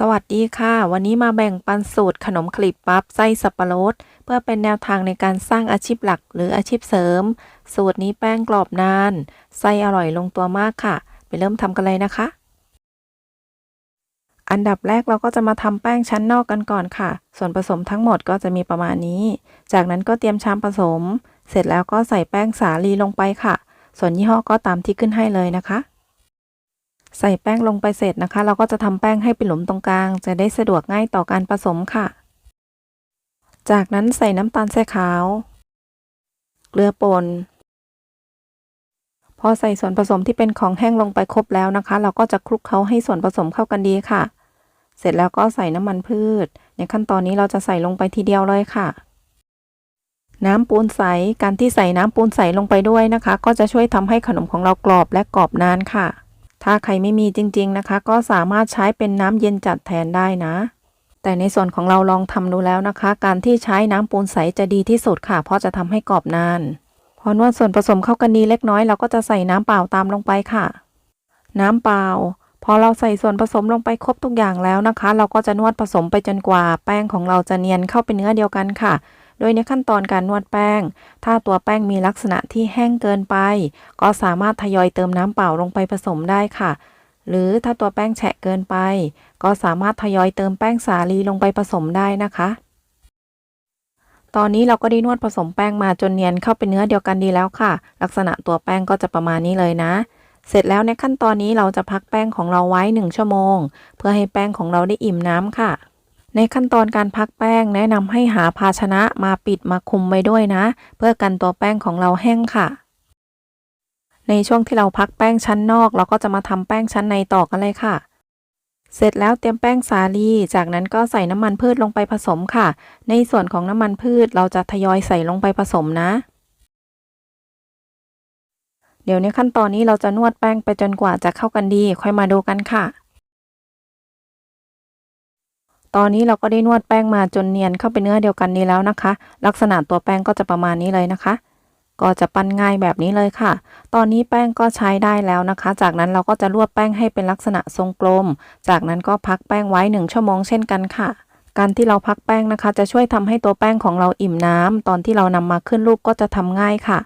สวัสดีค่ะ วันนี้มาแบ่งปันสูตรขนมคลิปปั๊บไส้สับปะรด เพื่อเป็นแนวทางในการสร้างอาชีพหลักหรืออาชีพเสริม สูตรนี้แป้งกรอบนาน ไส้อร่อยลงตัวมากค่ะ ไปเริ่มทำกันเลยนะคะ อันดับแรกเราก็จะมาทำแป้งชั้นนอกกันก่อนค่ะ ส่วนผสมทั้งหมดก็จะมีประมาณนี้ จากนั้นก็เตรียมชามผสม เสร็จแล้วก็ใส่แป้งสาลีลงไปค่ะ ส่วนยี่ห้อก็ตามที่ขึ้นให้เลยนะคะ ใส่แป้งลงไปเสร็จนะคะ เราก็จะทำแป้งให้เป็นหลุมตรงกลาง จะได้สะดวกง่ายต่อการผสมค่ะ จากนั้นใส่น้ำตาลทรายขาว เกลือป่น พอใส่ส่วนผสมที่เป็นของแห้งลงไปครบแล้วนะคะ เราก็จะคลุกเคล้าให้ส่วนผสมเข้ากันดีค่ะ เสร็จแล้วก็ใส่น้ำมันพืช ในขั้นตอนนี้เราจะใส่ลงไปทีเดียวเลยค่ะน้ำปูนใส การที่ใส่น้ำปูนใสลงไปด้วยนะคะ ก็จะช่วยทำให้ขนมของเรากรอบและกรอบนานค่ะ ถ้าใครไม่มีจริงๆนะคะ ก็สามารถใช้เป็นน้ำเย็นจัดแทนได้นะ แต่ในส่วนของเราลองทำดูแล้วนะคะ การที่ใช้น้ำปูนใสจะดีที่สุดค่ะ เพราะจะทำให้กรอบนาน พอนวดส่วนผสมเข้ากันดีเล็กน้อยเราก็จะใส่น้ำเปล่าตามลงไปค่ะ น้ำเปล่า พอเราใส่ส่วนผสมลงไปครบทุกอย่างแล้วนะคะ เราก็จะนวดผสมไปจนกว่า แป้งของเราจะเนียนเข้าเป็นเนื้อเดียวกันค่ะ โดยในขั้นตอนการนวดแป้ง ถ้าตัวแป้งมีลักษณะที่แห้งเกินไป ก็สามารถทยอยเติมน้ำเปล่าลงไปผสมได้ค่ะ หรือถ้าตัวแป้งแฉะเกินไป ก็สามารถทยอยเติมแป้งสาลีลงไปผสมได้นะคะ ตอนนี้เราก็ได้นวดผสมแป้งมาจนเนียนเข้าเป็นเนื้อเดียวกันดีแล้วค่ะ ลักษณะตัวแป้งก็จะประมาณนี้เลยนะเสร็จแล้วในขั้นตอนนี้เราจะพักแป้งของเราไว้ 1 ชั่วโมง เพื่อให้แป้งของเราได้อิ่มน้ำค่ะ ในขั้นตอนการพักแป้งแนะนำให้หาภาชนะมาปิดมาคุมไว้ด้วยนะ เพื่อกันตัวแป้งของเราแห้งค่ะ ในช่วงที่เราพักแป้งชั้นนอก เราก็จะมาทำแป้งชั้นในต่อกันเลยค่ะ เสร็จแล้วเตรียมแป้งสาลี จากนั้นก็ใส่น้ำมันพืชลงไปผสมค่ะ ในส่วนของน้ำมันพืชเราจะทยอยใส่ลงไปผสมนะเดี๋ยวในขั้นตอนนี้เราจะนวดแป้งไปจนกว่าจะเข้ากันดี ค่อยมาดูกันค่ะ ตอนนี้เราก็ได้นวดแป้งมาจนเนียนเข้าไปเนื้อเดียวกันนี้แล้วนะคะ ลักษณะตัวแป้งก็จะประมาณนี้เลยนะคะ ก็จะปั้นง่ายแบบนี้เลยค่ะ ตอนนี้แป้งก็ใช้ได้แล้วนะคะ จากนั้นเราก็จะรวบแป้งให้เป็นลักษณะทรงกลม จากนั้นก็พักแป้งไว้ 1 ชั่วโมงเช่นกันค่ะการที่เราพักแป้งนะคะ จะช่วยทำให้ตัวแป้งของเราอิ่มน้ำตอนที่เรานำมาขึ้นรูปก็จะทำง่ายค่ะ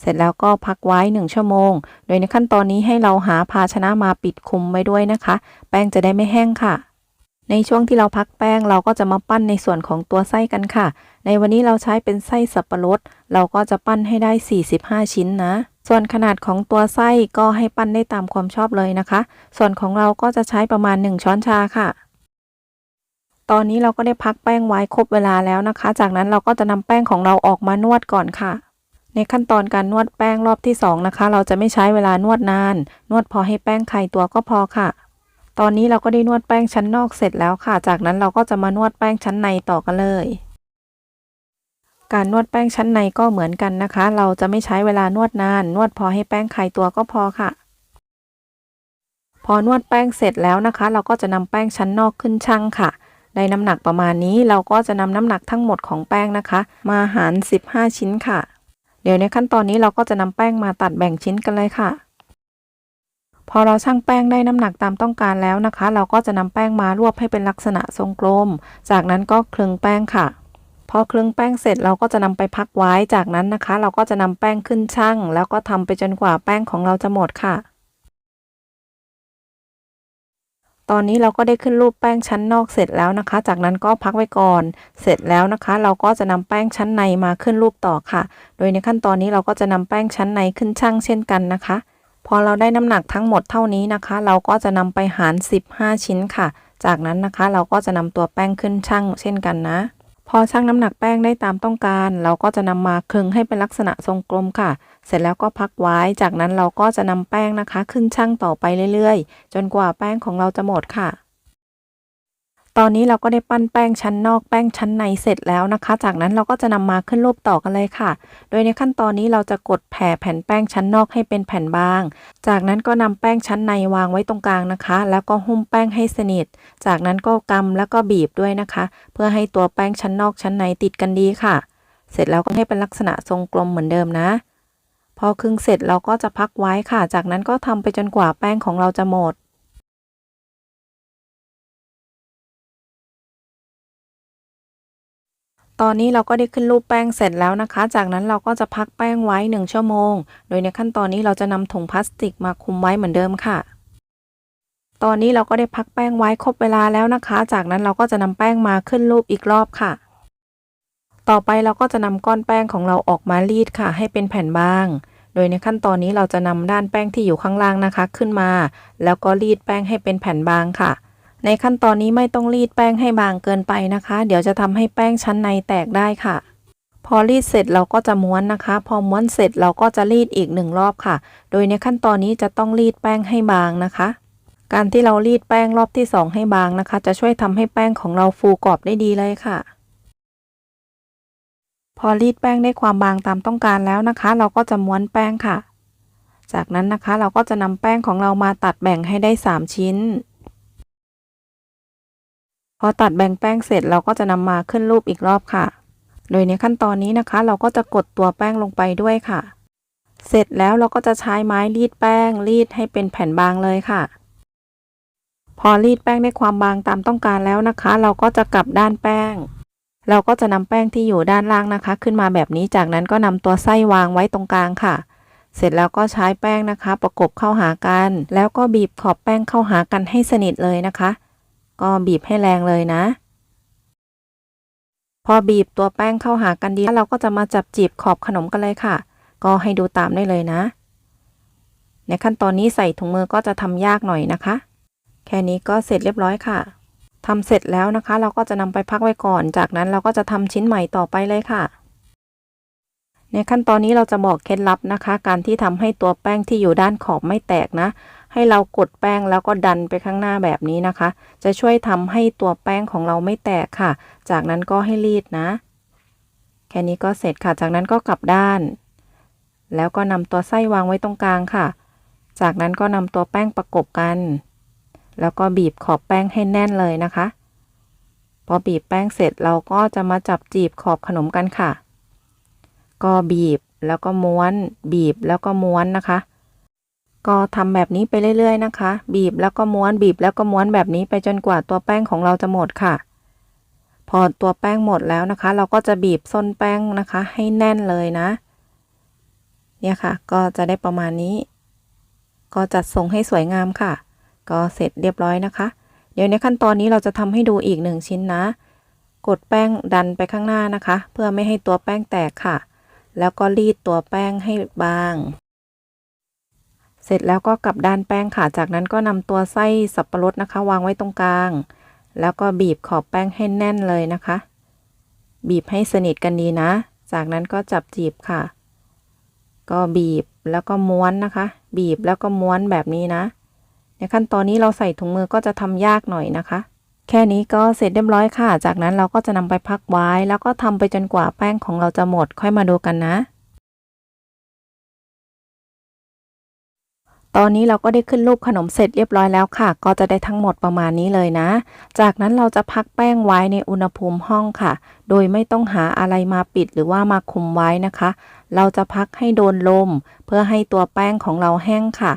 เสร็จแล้วก็พักไว้ 1 ชั่วโมง โดยในขั้นตอนนี้ให้เราหาภาชนะมาปิดคุมไว้ด้วยนะคะ แป้งจะได้ไม่แห้งค่ะ ในช่วงที่เราพักแป้งเราก็จะมาปั้นในส่วนของตัวไส้กันค่ะ ในวันนี้เราใช้เป็นไส้สับปะรด เราก็จะปั้นให้ได้ 45 ชิ้นนะ ส่วนขนาดของตัวไส้ก็ให้ปั้นได้ตามความชอบเลยนะคะ ส่วนของเราก็จะใช้ประมาณ 1 ช้อนชาค่ะ ตอนนี้เราก็ได้พักแป้งไว้ครบเวลาแล้วนะคะ จากนั้นเราก็จะนำแป้งของเราออกมานวดก่อนค่ะ ในขั้นตอนการนวดแป้งรอบที่2นะคะ เราจะไม่ใช้เวลานวดนาน นวดพอให้แป้งไข่ตัวก็พอค่ะ ตอนนี้เราก็ได้นวดแป้งชั้นนอกเสร็จแล้วค่ะ จากนั้นเราก็จะมานวดแป้งชั้นในต่อกันเลย การนวดแป้งชั้นในก็เหมือนกันนะคะ เราจะไม่ใช้เวลานวดนาน นวดพอให้แป้งคลายตัวก็พอค่ะ พอนวดแป้งเสร็จแล้วนะคะ เราก็จะนำแป้งชั้นนอกขึ้นชั่งค่ะ ได้น้ำหนักประมาณนี้เราก็จะนำน้ำหนักทั้งหมดของแป้งนะคะ มาหาร 15 ชิ้นค่ะ เดี๋ยวในขั้นตอนนี้เราก็จะนำแป้งมาตัดแบ่งชิ้นกันเลยค่ะ พอเราชั่งแป้งได้น้ำหนักตามต้องการแล้วนะคะ เราก็จะนำแป้งมารวบให้เป็นลักษณะทรงกลม จากนั้นก็คลึงแป้งค่ะ พอคลึงแป้งเสร็จเราก็จะนำไปพักไว้ จากนั้นนะคะ เราก็จะนำแป้งขึ้นชั่ง แล้วก็ทำไปจนกว่าแป้งของเราจะหมดค่ะ ตอนนี้เราก็ได้ขึ้นรูปแป้งชั้นนอกเสร็จแล้วนะคะ จากนั้นก็พักไว้ก่อน เสร็จแล้วนะคะ เราก็จะนำแป้งชั้นในมาขึ้นรูปต่อค่ะ โดยในขั้นตอนนี้เราก็จะนำแป้งชั้นในขึ้นชั่งเช่นกันนะคะ พอเราได้น้ำหนักทั้งหมดเท่านี้นะคะ เราก็จะนำไปหาร 15 ชิ้นค่ะ จากนั้นนะคะเราก็จะนำตัวแป้งขึ้นชั่งเช่นกันนะ พอชั่งน้ำหนักแป้งได้ตามต้องการ เราก็จะนำมาคลึงให้เป็นลักษณะทรงกลมค่ะ เสร็จแล้วก็พักไว้ จากนั้นเราก็จะนำแป้งนะคะ ขึ้นชั่งต่อไปเรื่อยๆ จนกว่าแป้งของเราจะหมดค่ะ ตอนนี้เราก็ได้ปั้นแป้งชั้นนอกแป้งชั้นในเสร็จแล้วนะคะ จากนั้นเราก็จะนำมาขึ้นรูปต่อกันเลยค่ะ โดยในขั้นตอนนี้เราจะกดแผ่แผ่นแป้งชั้นนอกให้เป็นแผ่นบาง จากนั้นก็นำแป้งชั้นในวางไว้ตรงกลางนะคะ แล้วก็หุ้มแป้งให้สนิท จากนั้นก็กำแล้วก็บีบด้วยนะคะ เพื่อให้ตัวแป้งชั้นนอกชั้นในติดกันดีค่ะ เสร็จแล้วก็ให้เป็นลักษณะทรงกลมเหมือนเดิมนะ พอครึ่งเสร็จเราก็จะพักไว้ค่ะ จากนั้นก็ทำไปจนกว่าแป้งของเราจะหมด ตอนนี้เราก็ได้ขึ้นรูปแป้งเสร็จแล้วนะคะ จากนั้นเราก็จะพักแป้งไว้ 1 ชั่วโมง โดยในขั้นตอนนี้เราจะนำถุงพลาสติกมาคุมไว้เหมือนเดิมค่ะ ตอนนี้เราก็ได้พักแป้งไว้ครบเวลาแล้วนะคะ จากนั้นเราก็จะนำแป้งมาขึ้นรูปอีกรอบค่ะ ต่อไปเราก็จะนำก้อนแป้งของเราออกมารีดค่ะ ให้เป็นแผ่นบาง โดยในขั้นตอนนี้เราจะนำด้านแป้งที่อยู่ข้างล่างนะคะ ขึ้นมา แล้วก็รีดแป้งให้เป็นแผ่นบางค่ะ ในขั้นตอนนี้ไม่ต้องรีดแป้งให้บางเกินไปนะคะ เดี๋ยวจะทำให้แป้งชั้นในแตกได้ค่ะ พอรีดเสร็จเราก็จะม้วนนะคะ พอม้วนเสร็จเราก็จะรีดอีกหนึ่งรอบค่ะ โดยในขั้นตอนนี้จะต้องรีดแป้งให้บางนะคะ การที่เรารีดแป้งรอบที่ 2 ให้บางนะคะ จะช่วยทำให้แป้งของเราฟูกรอบได้ดีเลยค่ะพอรีดแป้งได้ความบางตามต้องการแล้วนะคะ เราก็จะม้วนแป้งค่ะ จากนั้นนะคะเราก็จะนำแป้งของเรามาตัดแบ่งให้ได้ 3 ชิ้น พอตัดแบ่งแป้งเสร็จเราก็จะนำมาขึ้นรูปอีกรอบค่ะ โดยในขั้นตอนนี้นะคะ เราก็จะกดตัวแป้งลงไปด้วยค่ะ เสร็จแล้วเราก็จะใช้ไม้รีดแป้งรีดให้เป็นแผ่นบางเลยค่ะ พอรีดแป้งได้ความบางตามต้องการแล้วนะคะ เราก็จะกลับด้านแป้ง เราก็จะนำแป้งที่อยู่ด้านล่างนะคะ ขึ้นมาแบบนี้จากนั้นก็นำตัวไส้วางไว้ตรงกลางค่ะเสร็จแล้วก็ใช้แป้งนะคะ ประกบเข้าหากัน แล้วก็บีบขอบแป้งเข้าหากันให้สนิทเลยนะคะ ก็บีบให้แรงเลยนะ พอบีบตัวแป้งเข้าหากันดีแล้วเราก็จะมาจับจีบขอบขนมกันเลยค่ะ ก็ให้ดูตามได้เลยนะ ในขั้นตอนนี้ใส่ถุงมือก็จะทำยากหน่อยนะคะ แค่นี้ก็เสร็จเรียบร้อยค่ะทำเสร็จแล้วนะคะ เราก็จะนำไปพักไว้ก่อน จากนั้นเราก็จะทำชิ้นใหม่ต่อไปเลยค่ะ ในขั้นตอนนี้เราจะบอกเคล็ดลับนะคะ การที่ทำให้ตัวแป้งที่อยู่ด้านขอบไม่แตกนะ ให้เรากดแป้งแล้วก็ดันไปข้างหน้าแบบนี้นะคะ จะช่วยทำให้ตัวแป้งของเราไม่แตกค่ะ จากนั้นก็ให้รีดนะ แค่นี้ก็เสร็จค่ะ จากนั้นก็กลับด้าน แล้วก็นำตัวไส้วางไว้ตรงกลางค่ะ จากนั้นก็นำตัวแป้งประกบกัน แล้วก็บีบขอบแป้งให้แน่นเลยนะคะ พอบีบแป้งเสร็จเราก็จะมาจับจีบขอบขนมกันค่ะ ก็บีบแล้วก็ม้วน บีบแล้วก็ม้วนนะคะ ก็ทำแบบนี้ไปเรื่อย ๆ นะคะ บีบแล้วก็ม้วนบีบแล้วก็ม้วนแบบนี้ไปจนกว่าตัวแป้งของเราจะหมดค่ะ พอตัวแป้งหมดแล้วนะคะ เราก็จะบีบส้นแป้งนะคะ ให้แน่นเลยนะ เนี่ยค่ะ ก็จะได้ประมาณนี้ ก็จัดทรงให้สวยงามค่ะ ก็เสร็จเรียบร้อยนะคะ เดี๋ยวในขั้นตอนนี้เราจะทำให้ดูอีกหนึ่งชิ้นนะ กดแป้งดันไปข้างหน้านะคะ เพื่อไม่ให้ตัวแป้งแตกค่ะ แล้วก็รีดตัวแป้งให้บาง เสร็จแล้วก็กลับด้านแป้งค่ะ จากนั้นก็นำตัวไส้สับปะรดนะคะ วางไว้ตรงกลาง แล้วก็บีบขอบแป้งให้แน่นเลยนะคะ บีบให้สนิทกันดีนะ จากนั้นก็จับจีบค่ะ ก็บีบแล้วก็ม้วนนะคะ บีบแล้วก็ม้วนแบบนี้นะ ในขั้นตอนนี้เราใส่ถุงมือก็จะทำยากหน่อยนะคะ แค่นี้ก็เสร็จเรียบร้อยค่ะ จากนั้นเราก็จะนำไปพักไว้ แล้วก็ทำไปจนกว่าแป้งของเราจะหมด ค่อยมาดูกันนะ ตอนนี้เราก็ได้ขึ้นรูปขนมเสร็จเรียบร้อยแล้วค่ะ ก็จะได้ทั้งหมดประมาณนี้เลยนะ จากนั้นเราจะพักแป้งไว้ในอุณหภูมิห้องค่ะ โดยไม่ต้องหาอะไรมาปิดหรือว่ามาคุมไว้นะคะ เราจะพักให้โดนลม เพื่อให้ตัวแป้งของเราแห้งค่ะ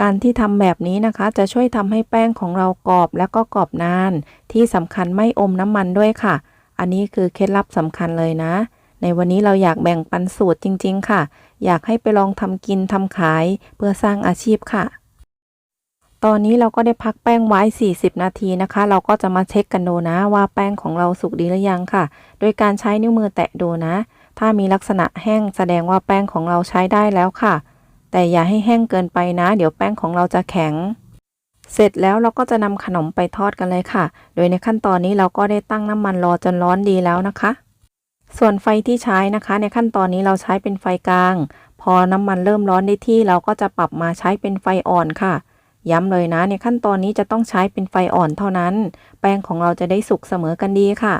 การที่ทำแบบนี้นะคะ จะช่วยทำให้แป้งของเรากรอบและก็กรอบนาน ที่สำคัญไม่อมน้ำมันด้วยค่ะ อันนี้คือเคล็ดลับสำคัญเลยนะ ในวันนี้เราอยากแบ่งปันสูตรจริง ๆ ค่ะ อยากให้ไปลองทำกินทำขายเพื่อสร้างอาชีพค่ะ ตอนนี้เราก็ได้พักแป้งไว้ 40 นาทีนะคะ เราก็จะมาเช็คกันดูนะว่าแป้งของเราสุกดีหรือยังค่ะ โดยการใช้นิ้วมือแตะดูนะ ถ้ามีลักษณะแห้งแสดงว่าแป้งของเราใช้ได้แล้วค่ะ แต่อย่าให้แห้งเกินไปนะ เดี๋ยวแป้งของเราจะแข็งเสร็จแล้วเราก็จะนำขนมไปทอดกันเลยค่ะ โดยในขั้นตอนนี้เราก็ได้ตั้งน้ำมันรอจนร้อนดีแล้วนะคะ ส่วนไฟที่ใช้นะคะในขั้นตอนนี้เราใช้เป็นไฟกลาง พอน้ำมันเริ่มร้อนได้ที่เราก็จะปรับมาใช้เป็นไฟอ่อนค่ะ ย้ำเลยนะในขั้นตอนนี้จะต้องใช้เป็นไฟอ่อนเท่านั้น แป้งของเราจะได้สุกเสมอกันดีค่ะ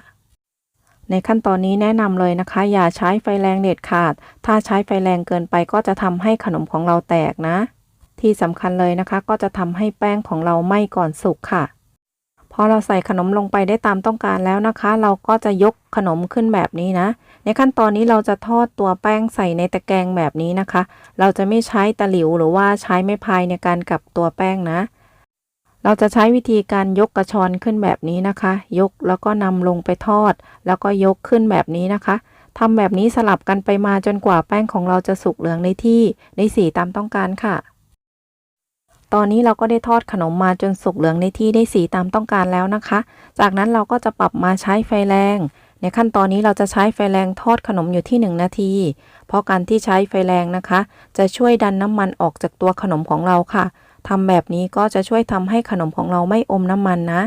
ในขั้นตอนนี้แนะนำเลยนะคะ อย่าใช้ไฟแรงเด็ดขาด ถ้าใช้ไฟแรงเกินไปก็จะทำให้ขนมของเราแตกนะ ที่สำคัญเลยนะคะ ก็จะทำให้แป้งของเราไหม้ก่อนสุกค่ะ พอเราใส่ขนมลงไปได้ตามต้องการแล้วนะคะ เราก็จะยกขนมขึ้นแบบนี้นะ ในขั้นตอนนี้เราจะทอดตัวแป้งใส่ในตะแกรงแบบนี้นะคะ เราจะไม่ใช้ตะหลิวหรือว่าใช้ไม้พายในการกลับตัวแป้งนะ เราจะใช้วิธีการยกกระชอนขึ้นแบบนี้นะคะ ยกแล้วก็นำลงไปทอด แล้วก็ยกขึ้นแบบนี้นะคะทำแบบนี้สลับกันไปมาจนกว่าแป้งของเราจะสุกเหลืองในที่ในสีตามต้องการค่ะ ตอนนี้เราก็ได้ทอดขนมมาจนสุกเหลืองในที่ได้สีตามต้องการแล้วนะคะ จากนั้นเราก็จะปรับมาใช้ไฟแรง ในขั้นตอนนี้เราจะใช้ไฟแรงทอดขนมอยู่ที่ 1 นาที เพราะการที่ใช้ไฟแรงนะคะ จะช่วยดันน้ำมันออกจากตัวขนมของเราค่ะทำแบบนี้ก็จะช่วยทำให้ขนมของเราไม่อมน้ำมันนะ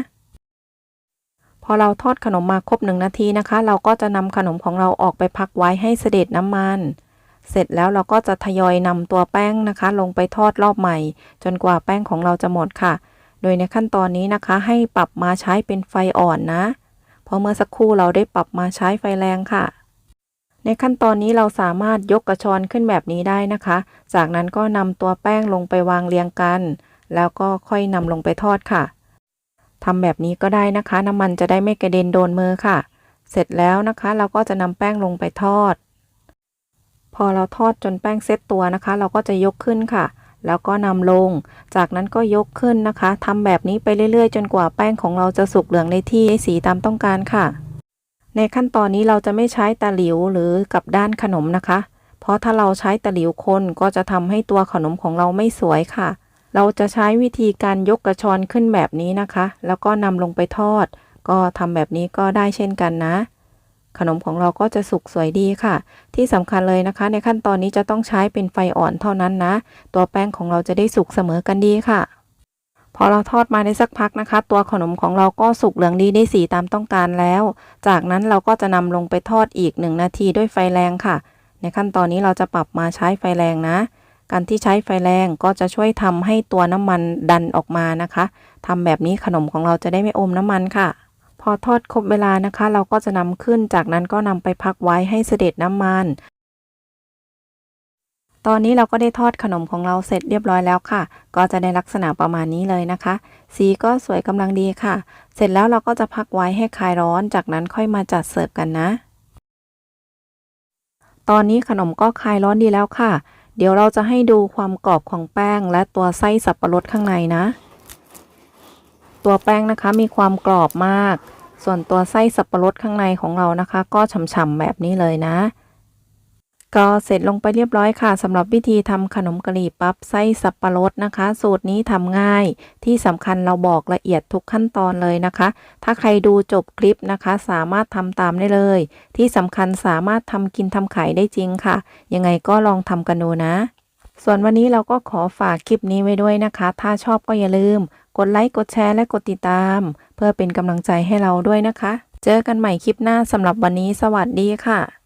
พอเราทอดขนมมาครบหนึ่งนาทีนะคะ เราก็จะนำขนมของเราออกไปพักไว้ให้เสด็จน้ำมัน เสร็จแล้วเราก็จะทยอยนำตัวแป้งนะคะ ลงไปทอดรอบใหม่ จนกว่าแป้งของเราจะหมดค่ะ โดยในขั้นตอนนี้นะคะ ให้ปรับมาใช้เป็นไฟอ่อนนะ เพราะเมื่อสักครู่เราได้ปรับมาใช้ไฟแรงค่ะ ในขั้นตอนนี้เราสามารถยกกระชอนขึ้นแบบนี้ได้นะคะ จากนั้นก็นำตัวแป้งลงไปวางเรียงกัน แล้วก็ค่อยนำลงไปทอดค่ะทำแบบนี้ก็ได้นะคะ น้ำมันจะได้ไม่กระเด็นโดนมือค่ะ เสร็จแล้วนะคะ เราก็จะนำแป้งลงไปทอด พอเราทอดจนแป้งเซตตัวนะคะ เราก็จะยกขึ้นค่ะ แล้วก็นำลง จากนั้นก็ยกขึ้นนะคะทำแบบนี้ไปเรื่อยๆ จนกว่าแป้งของเราจะสุกเหลืองในที่ให้สีตามต้องการค่ะ ในขั้นตอนนี้เราจะไม่ใช้ตะหลิวหรือกับด้านขนมนะคะ เพราะถ้าเราใช้ตะหลิวคนก็จะทำให้ตัวขนมของเราไม่สวยค่ะ เราจะใช้วิธีการยกกระชอนขึ้นแบบนี้นะคะ แล้วก็นำลงไปทอด ก็ทำแบบนี้ก็ได้เช่นกันนะ ขนมของเราก็จะสุกสวยดีค่ะ ที่สำคัญเลยนะคะ ในขั้นตอนนี้จะต้องใช้เป็นไฟอ่อนเท่านั้นนะ ตัวแป้งของเราจะได้สุกเสมอกันดีค่ะ พอเราทอดมาได้สักพักนะคะ ตัวขนมของเราก็สุกเหลืองดีได้สีตามต้องการแล้ว จากนั้นเราก็จะนำลงไปทอดอีก 1 นาทีด้วยไฟแรงค่ะ ในขั้นตอนนี้เราจะปรับมาใช้ไฟแรงนะการที่ใช้ไฟแรงก็จะช่วยทำให้ตัวน้ำมันดันออกมานะคะทำแบบนี้ขนมของเราจะได้ไม่อมน้ำมันค่ะ อทอดครบเวลานะคะ เราก็จะนำขึ้นจากนั้นก็นำไปพักไว้ให้เสด็จน้ำมัน ตอนนี้เราก็ได้ทอดขนมของเราเสร็จเรียบร้อยแล้วค่ะ ก็จะได้ลักษณะประมาณนี้เลยนะคะ สีก็สวยกำลังดีค่ะ เสร็จแล้วเราก็จะพักไว้ให้คลายร้อน จากนั้นค่อยมาจัดเสิร์ฟกันนะ ตอนนี้ขนมก็คลายร้อนดีแล้วค่ะ เดี๋ยวเราจะให้ดูความกรอบของแป้ง และตัวไส้สับปะรดข้างในนะ ตัวแป้งนะคะมีความกรอบมาก ส่วนตัวไส้สับปะรดข้างในของเรานะคะ ก็ฉ่ำๆแบบนี้เลยนะ ก็เสร็จลงไปเรียบร้อยค่ะสำหรับวิธีทำขนมกะหรี่ปั๊บไส้สับปะรดนะคะ สูตรนี้ทำง่าย ที่สำคัญเราบอกละเอียดทุกขั้นตอนเลยนะคะ ถ้าใครดูจบคลิปนะคะ สามารถทำตามได้เลย ที่สำคัญสามารถทำกินทำขายได้จริงค่ะ ยังไงก็ลองทำกันดูนะ ส่วนวันนี้เราก็ขอฝากคลิปนี้ไว้ด้วยนะคะ ถ้าชอบก็อย่าลืม กดไลค์ กดแชร์ และกดติดตาม เพื่อเป็นกำลังใจให้เราด้วยนะคะ เจอกันใหม่คลิปหน้าสำหรับวันนี้ สวัสดีค่ะ